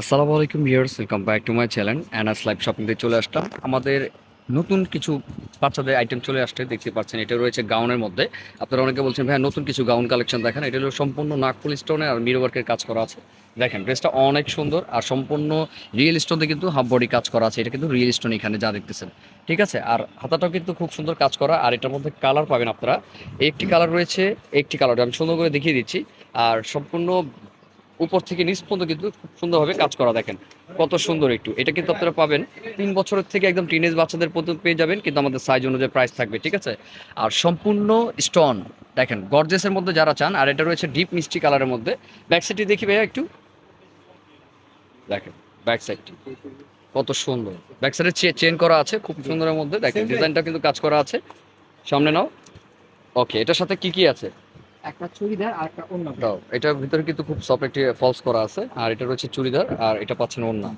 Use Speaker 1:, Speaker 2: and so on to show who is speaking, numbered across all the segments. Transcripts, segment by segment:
Speaker 1: আসসালামু আলাইকুম viewers welcome back to my channel Anas live শপিংতে চলে আসলাম। আমাদের নতুন কিছু বাচ্চাদের আইটেম চলে আসছে, দেখতে পাচ্ছেন, এটা রয়েছে গাউনের মধ্যে। আপনারা অনেকে বলছেন ভাই নতুন কিছু গাউন কালেকশন দেখেন। এটা হলো সম্পূর্ণ নাগপুর স্টোনে আর মিরো ওয়ার্কের কাজ করা আছে। দেখেন ড্রেসটা অনেক সুন্দর আর সম্পূর্ণ রিয়েল স্টোনে কিন্তু হাফ বডি কাজ করা আছে। এটা কিন্তু রিয়েল স্টোন এখানে যা দেখতেছেন, ঠিক আছে? আর হাতাটাও কিন্তু খুব সুন্দর কাজ করা। আর এটার মধ্যে কালার পাবেন আপনারা। একটি কালার রয়েছে, একটি কালার আমি সুন্দর করে দেখিয়ে দিচ্ছি। আর সম্পূর্ণ উপর থেকে নিচ পর্যন্ত কিন্তু খুব সুন্দরভাবে কাজ করা দেখেন। কত সুন্দর একটু। এটা কিন্তু আপনারা পাবেন তিন বছরের থেকে একদম টিনেজ বাচ্চাদের পর্যন্ত পেয়ে যাবেন কিন্তু আমাদের সাইজ অনুযায়ী প্রাইস থাকবে ঠিক আছে? আর সম্পূর্ণ স্টোন দেখেন গর্জেসের মধ্যে যারা চান আর এটা রয়েছে ডিপ মিষ্টি কালারের মধ্যে। ব্যাক সাইডটি দেখি ভাইয়া একটু। দেখেন ব্যাক সাইডটি কত সুন্দর। ব্যাক সাইডে চেন করা আছে খুব সুন্দরের মধ্যে। দেখেন ডিজাইনটা কিন্তু কাজ করা আছে। সামনে নাও। ওকে এটার সাথে কি কি আছে?
Speaker 2: একটা চুড়িদার আর একটা অন্য
Speaker 1: দাও, এটার ভিতরে কিন্তু খুব সফট একটি ফলস করা আছে। আর এটা রয়েছে চুড়িদার, আর এটা পাচ্ছেন ওড়না।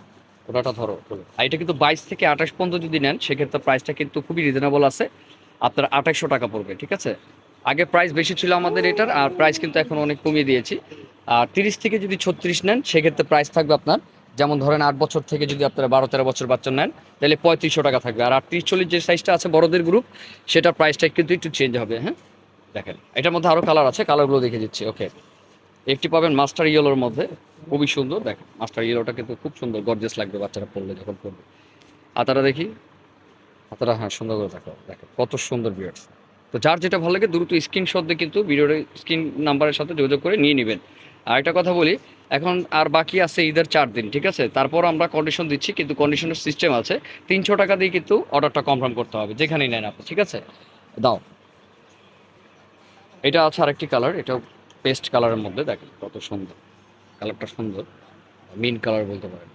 Speaker 1: ওটাটা ধরো আর এটা কিন্তু বাইশ থেকে আঠাশ পর্যন্ত যদি নেন, সেক্ষেত্রে প্রাইসটা কিন্তু খুবই রিজনেবল আছে। আপনার আঠাশশো টাকা পড়বে, ঠিক আছে? আগে প্রাইস বেশি ছিল আমাদের এটার, আর প্রাইস কিন্তু এখন অনেক কমিয়ে দিয়েছি। আর তিরিশ থেকে যদি ছত্রিশ নেন, সেক্ষেত্রে প্রাইস থাকবে আপনার, যেমন ধরেন আট বছর থেকে যদি আপনারা বারো তেরো বছর বাচ্চা নেন, তাহলে পঁয়ত্রিশশো টাকা থাকবে। আর আটত্রিশ চল্লিশ যে সাইজটা আছে বড়দের গ্রুপ সেটার প্রাইসটা কিন্তু একটু চেঞ্জ হবে হ্যাঁ? দেখেন, এটার মধ্যে আরও কালার আছে কালারগুলো দেখে দিচ্ছি ওকে একটি পাবেন মাস্টার ইয়েলোর মধ্যে, খুবই সুন্দর, দেখেন মাস্টার ইয়েলোটা কিন্তু খুব সুন্দর গর্জেস লাগবে বাচ্চারা পড়লে যখন পড়বে। হাতারা দেখি, হাতারা হ্যাঁ সুন্দর করে দেখো দেখো কত সুন্দর বিয়ার্স তো যার যেটা ভালো লাগে দ্রুত স্ক্রিনশট দিয়ে কিন্তু ভিডিওর স্ক্রিন নাম্বারের সাথে যোগাযোগ করে নিয়ে নেবেন। আর একটা কথা বলি, এখন আর বাকি আছে ঈদের চার দিন, ঠিক আছে? তারপর আমরা কন্ডিশন দিচ্ছি, কিন্তু কন্ডিশনের সিস্টেম আছে, তিনশো টাকা দিয়ে কিন্তু অর্ডারটা কনফার্ম করতে হবে, যেখানেই নেন আপনি, ঠিক আছে? দাও। এটা আছে আরেকটি কালার এটা পেস্ট কালারের মধ্যে দেখেন কত সুন্দর। কালারটা সুন্দর মিন কালার বলতে পারেন।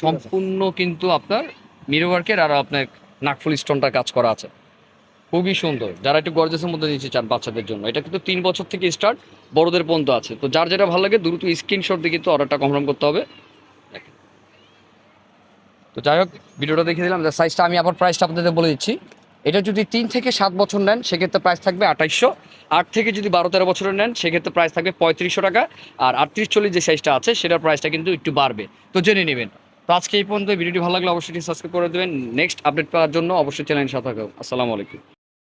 Speaker 1: সম্পূর্ণ কিন্তু আপনার মিরোয়ার্কের আর আপনার নাকফুল স্টোনটা কাজ করা আছে। খুবই সুন্দর। যারা একটু গর্জেসের মধ্যে নিচ্ছে চান বাচ্চাদের জন্য এটা কিন্তু তিন বছর থেকে স্টার্ট বড়দের পর্যন্ত আছে। তো যার যেটা ভালো লাগে দ্রুত স্ক্রিনশট দিয়ে কিন্তু অর্ডারটা কনফার্ম করতে হবে। তো যাই হোক ভিডিওটা দেখে দিলাম যে সাইজটা আমি আবার প্রাইসটা আপনাদের বলে দিচ্ছি। এটা যদি তিন থেকে সাত বছর নেন, সেক্ষেত্রে প্রাইস থাকবে আঠাইশশো। আট থেকে যদি বারো, তেরো বছরের নেন, সেক্ষেত্রে প্রাইস থাকবে পঁয়ত্রিশশো টাকা। আর আটত্রিশ চল্লিশ যে সাইজটা আছে, সেটার প্রাইসটা কিন্তু একটু বাড়বে। তো জেনে নেবেন। তো আজকে এই পর্যন্ত ভিডিওটি ভালো লাগলে অবশ্যই সাবস্ক্রাইব করে দেবেন। নেক্সট আপডেট পাওয়ার জন্য অবশ্যই চ্যানেল সাথে থাকুন। আসসালামু আলাইকুম।